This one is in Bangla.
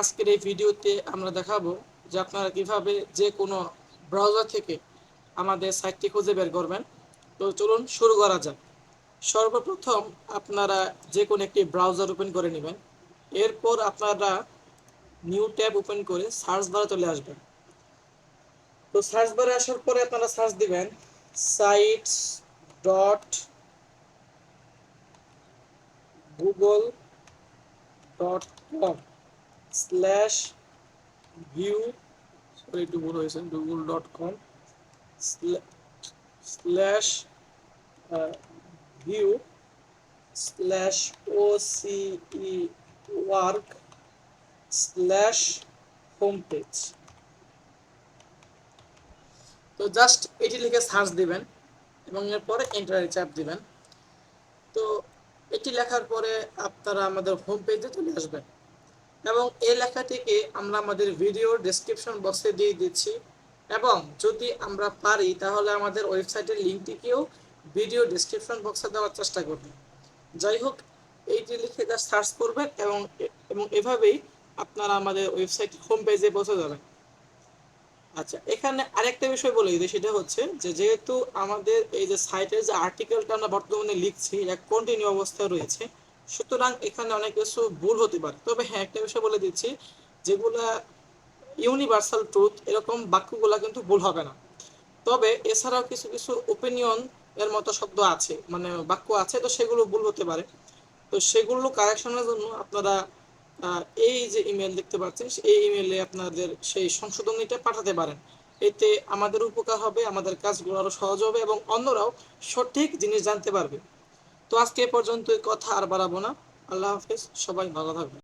আজকের এই ভিডিওতে আমরা দেখাবো যে আপনারা কীভাবে যে কোনো ব্রাউজার থেকে আমাদের সাইটটি খুঁজে বের করবেন। তো চলুন শুরু করা যাক। সর্বপ্রথম আপনারা যে কোনো একটি ব্রাউজার ওপেন করে নেবেন। এরপর আপনারা নিউ ট্যাব ওপেন করে সার্চ বারে চলে আসবেন। তো সার্চ বারে আসার পরে আপনারা সার্চ দিবেন sites dot Google dot com slash view sorry একটু ভুল হয়েছে Google dot com slash view slash O CE work slash home page তো জাস্ট এটি লিখে সার্চ দিবেন এবং এরপরে এন্টারে চাপ দিবেন। তো এটি লেখার পরে আপনারা আমাদের হোম পেজে চলে আসবেন। এবং এই লেখাটিকে আমরা আমাদের ভিডিও ডেসক্রিপশন বক্সে দিয়ে দিচ্ছি। এবং যদি আমরা পারি, তাহলে আমাদের ওয়েবসাইটের লিঙ্কটিকেও ভিডিও ডেসক্রিপশন বক্সে দেওয়ার চেষ্টা করবেন। যাই হোক এইটি লিখে জাস্ট সার্চ করবেন এবং এবং এভাবেই আপনারা আমাদের ওয়েবসাইট হোম পেজে পৌঁছে যাবেন। আচ্ছা এখানে আরেকটা বিষয় বলে দিই, সেটা হচ্ছে যে যেহেতু আমাদের এই যে সাইটের যে আর্টিকেলটা আমরা বর্তমানে লিখছি এক কন্টিনিউ অবস্থায় রয়েছে সুতরাং এখানে অনেক কিছু ভুল হতে পারে। তবে হ্যাঁ একটা বিষয় বলে দিচ্ছি, যেগুলা ইউনিভার্সাল ট্রুথ এরকম বাক্যগুলা কিন্তু ভুল হবে না। তবে এছাড়াও কিছু কিছু ওপিনিয়ন এর মতো শব্দ আছে মানে বাক্য আছে, তো সেগুলো ভুল হতে পারে। তো সেগুলো কারেকশনের জন্য আপনারা এই যে ইমেল দেখতে পাচ্ছেন এই ইমেলে আপনাদের সেই সংশোধনীটা পাঠাতে পারেন। এতে আমাদের উপকার হবে, আমাদের কাজগুলো আরও সহজ হবে এবং অন্যরাও সঠিক জিনিস জানতে পারবে। তো আজকে পর্যন্ত কথা আর বাড়াবো না। আল্লাহ হাফেজ সবাই ভালো থাকবে